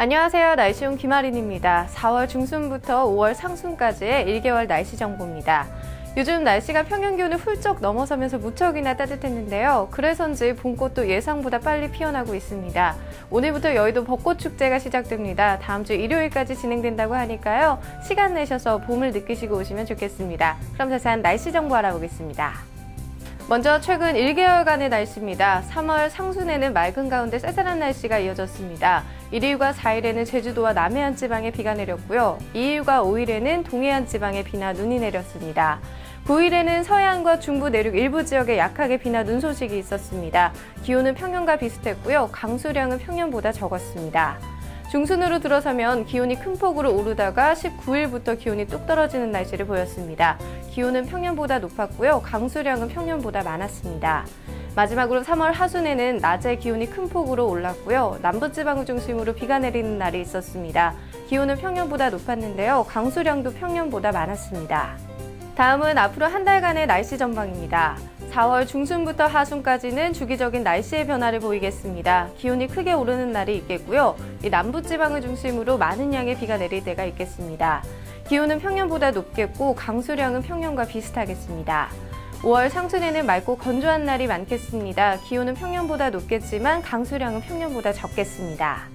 안녕하세요. 날씨온 김아린입니다. 4월 중순부터 5월 상순까지의 1개월 날씨 정보입니다. 요즘 날씨가 평년 기온을 훌쩍 넘어서면서 무척이나 따뜻했는데요. 그래서인지 봄꽃도 예상보다 빨리 피어나고 있습니다. 오늘부터 여의도 벚꽃 축제가 시작됩니다. 다음 주 일요일까지 진행된다고 하니까요. 시간 내셔서 봄을 느끼시고 오시면 좋겠습니다. 그럼 자세한 날씨 정보 알아보겠습니다. 먼저 최근 1개월간의 날씨입니다. 3월 상순에는 맑은 가운데 쌀쌀한 날씨가 이어졌습니다. 1일과 4일에는 제주도와 남해안 지방에 비가 내렸고요. 2일과 5일에는 동해안 지방에 비나 눈이 내렸습니다. 9일에는 서해안과 중부 내륙 일부 지역에 약하게 비나 눈 소식이 있었습니다. 기온은 평년과 비슷했고요. 강수량은 평년보다 적었습니다. 중순으로 들어서면 기온이 큰 폭으로 오르다가 19일부터 기온이 뚝 떨어지는 날씨를 보였습니다. 기온은 평년보다 높았고요. 강수량은 평년보다 많았습니다. 마지막으로 3월 하순에는 낮에 기온이 큰 폭으로 올랐고요. 남부지방을 중심으로 비가 내리는 날이 있었습니다. 기온은 평년보다 높았는데요. 강수량도 평년보다 많았습니다. 다음은 앞으로 한 달간의 날씨 전망입니다. 4월 중순부터 하순까지는 주기적인 날씨의 변화를 보이겠습니다. 기온이 크게 오르는 날이 있겠고요. 이 남부지방을 중심으로 많은 양의 비가 내릴 때가 있겠습니다. 기온은 평년보다 높겠고 강수량은 평년과 비슷하겠습니다. 5월 상순에는 맑고 건조한 날이 많겠습니다. 기온은 평년보다 높겠지만 강수량은 평년보다 적겠습니다.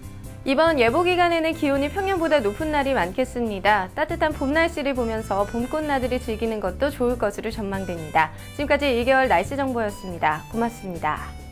이번 예보 기간에는 기온이 평년보다 높은 날이 많겠습니다. 따뜻한 봄 날씨를 보면서 봄꽃나들이 즐기는 것도 좋을 것으로 전망됩니다. 지금까지 1개월 날씨 정보였습니다. 고맙습니다.